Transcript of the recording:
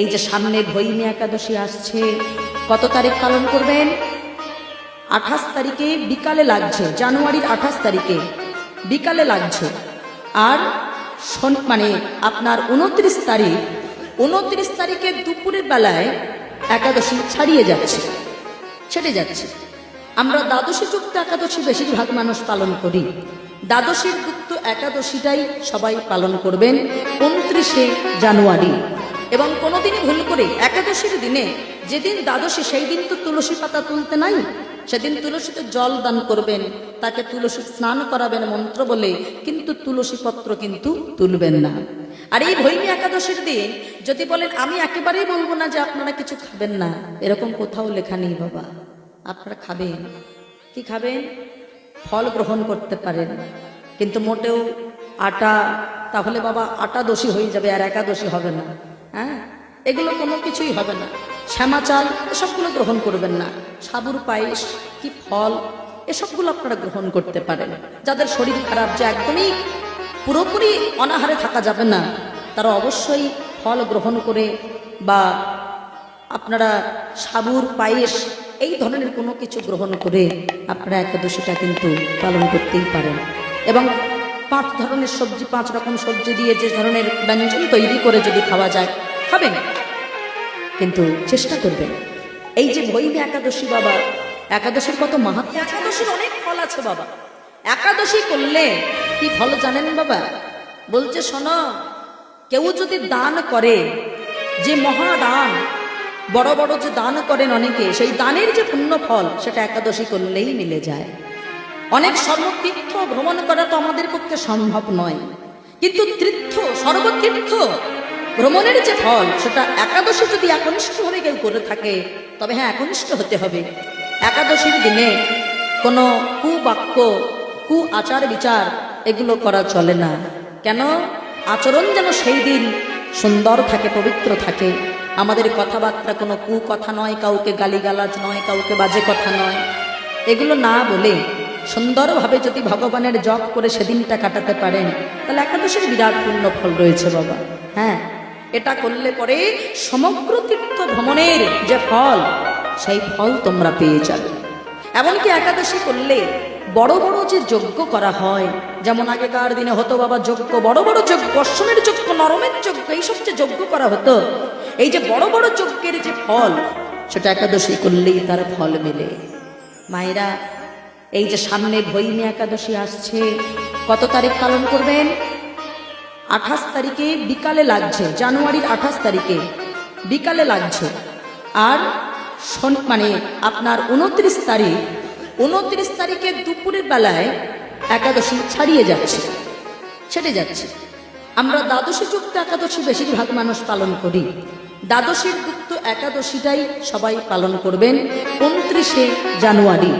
এই যে সামনে ভৈমী একাদশী আসছে, কত তারিখ পালন করবেন? আঠাশ তারিখে বিকালে লাগছে, জানুয়ারির আঠাশ তারিখে বিকালে লাগছে। আর মানে আপনার উনত্রিশ তারিখ, উনত্রিশ তারিখে দুপুরের বেলায় একাদশী ছাড়িয়ে যাচ্ছে, ছেড়ে যাচ্ছে। আমরা দ্বাদশী যুক্ত একাদশী বেশিরভাগ মানুষ পালন করি। দ্বাদশীর যুক্ত একাদশীটাই সবাই পালন করবেন, উনত্রিশে জানুয়ারি। এবং কোনোদিনই ভুল করে একাদশীর দিনে যেদিন দ্বাদশী সেই দিন তো তুলসী পাতা তুলতে নাই। সেদিন তুলসীতে জল দান করবেন, তাকে তুলসী স্নান করাবেন মন্ত্র বলে, কিন্তু তুলসী পত্র কিন্তু তুলবেন না। আর এই ভৈমী একাদশীর দিন যদি বলেন, আমি একেবারেই বলব না যে আপনারা কিছু খাবেন না, এরকম কোথাও লেখা নেই বাবা। আপনারা খাবেন। কি খাবেন? ফল গ্রহণ করতে পারেন। কিন্তু মোটেও আটা, তাহলে বাবা আটা দোষী হয়ে যাবে আর একাদশী হবে না। হ্যাঁ? এগুলো কোনো কিছুই হবে না। শ্যামা চাল, এসবগুলো গ্রহণ করবেন না। সাবুর পায়েস কি ফল, এসবগুলো আপনারা গ্রহণ করতে পারেন। যাদের শরীর খারাপ যে একদমই পুরোপুরি অনাহারে থাকা যাবে না, তারা অবশ্যই ফল গ্রহণ করে বা আপনারা সাবুর পায়েস, এই ধরনের কোনো কিছু গ্রহণ করে আপনারা একাদশীটা কিন্তু পালন করতেই পারেন। এবং পাঁচ ধরনের সবজি, পাঁচ রকম সবজি দিয়ে যে ধরনের ব্যঞ্জন তৈরি করে যদি খাওয়া যায়, খাবেন। কিন্তু চেষ্টা করবেন। এই যে ভৈমী একাদশী বাবা, একাদশীর কত মাহাত্ম একাদশীর অনেক ফল আছে বাবা। একাদশী করলে কি ফল জানেন বাবা? বলছে, শোনো, কেউ যদি দান করে, যে মহাদান, বড় বড় যে দান করেন অনেকে, সেই দানের যে পুণ্য ফল, সেটা একাদশী করলেই মিলে যায়। অনেক সর্বতীর্থ ভ্রমণ করা তো আমাদের পক্ষে সম্ভব নয়। কিন্তু তীর্থ সর্বতীর্থ ভ্রমণের যে ফল, সেটা একাদশী যদি একনিষ্ঠভাবে কেউ করে থাকে, তবে হ্যাঁ একনিষ্ঠ হতে হবে। একাদশীর দিনে কোনো কুবাক্য কু আচার বিচার এগুলো করা চলে না। কেন? আচরণ যেন সেই দিন সুন্দর থাকে, পবিত্র থাকে। আমাদের কথাবার্তা কোনো কু কথা নয়, কাউকে গালিগালাজ নয়, কাউকে বাজে কথা নয়। এগুলো না বলে সুন্দরভাবে যদি ভগবানের জপ করে সেদিনটা কাটাতে পারেন, তাহলে একাদশীর বিরাট পূর্ণ ফল রয়েছে বাবা। হ্যাঁ এটা করলে পরে সমগ্র তীর্থ ভ্রমণের যে ফল, সেই ফল তোমরা পেয়ে যাবে। এমনকি একাদশী করলে বড় বড় যে যজ্ঞ করা হয়, যেমন আগেকার দিনে হতো বাবা যজ্ঞ, বড় বড় যজ্ঞ অশ্বমের যজ্ঞ, নরমের যজ্ঞ, এইসব যে যজ্ঞ করা হতো, এই যে বড় বড় যজ্ঞের যে ফল, সেটা একাদশী করলেই তার ফল মেলে। মায়েরা এই যে সামনে ভৈমী একাদশী আসছে, কত তারিখ পালন করবেন? আঠাশ তারিখে বিকালে লাগছে, জানুয়ারির আঠাশ তারিখে বিকালে লাগছে। আর মানে আপনার উনত্রিশ তারিখ, উনত্রিশ তারিখে দুপুরের বেলায় একাদশী ছাড়িয়ে যাচ্ছে, ছেড়ে যাচ্ছে। আমরা দ্বাদশী যুক্ত একাদশী বেশিরভাগ মানুষ পালন করি। দ্বাদশীর যুক্ত একাদশীটাই সবাই পালন করবেন, উনত্রিশে জানুয়ারি।